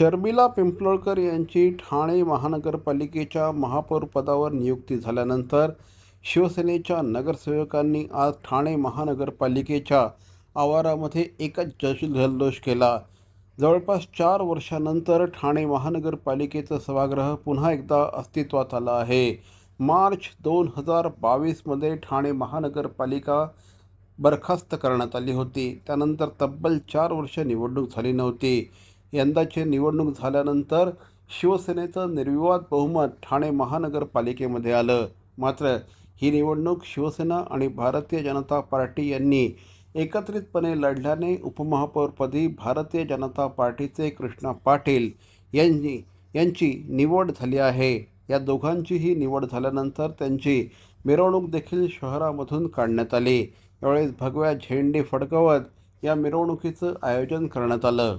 शर्मिला पिंपळकर यांची ठाणे महानगरपालिकेच्या महापौरपदावर नियुक्ती झाल्यानंतर शिवसेनेच्या नगरसेवकांनी आज ठाणे महानगरपालिकेच्या आवारामध्ये एकच जश जल्लोष केला. जवळपास चार वर्षानंतर ठाणे महानगरपालिकेचं सभागृह पुन्हा एकदा अस्तित्वात आलं आहे. मार्च दोन हजार बावीसमध्ये ठाणे महानगरपालिका बरखास्त करण्यात आली होती. त्यानंतर तब्बल चार वर्ष निवडणूक झाली नव्हती. यंदाची निवडणूक झाल्यानंतर शिवसेनेचं निर्विवाद बहुमत ठाणे महानगरपालिकेमध्ये आलं. मात्र ही निवडणूक शिवसेना आणि भारतीय जनता पार्टी यांनी एकत्रितपणे लढल्याने उपमहापौरपदी भारतीय जनता पार्टीचे कृष्णा पाटील यांनी यांची निवड झाली आहे. या दोघांचीही निवड झाल्यानंतर त्यांची मिरवणूक देखील शहरामधून काढण्यात आली. यावेळेस भगव्या झेंडे फडकवत या मिरवणुकीचं आयोजन करण्यात आलं.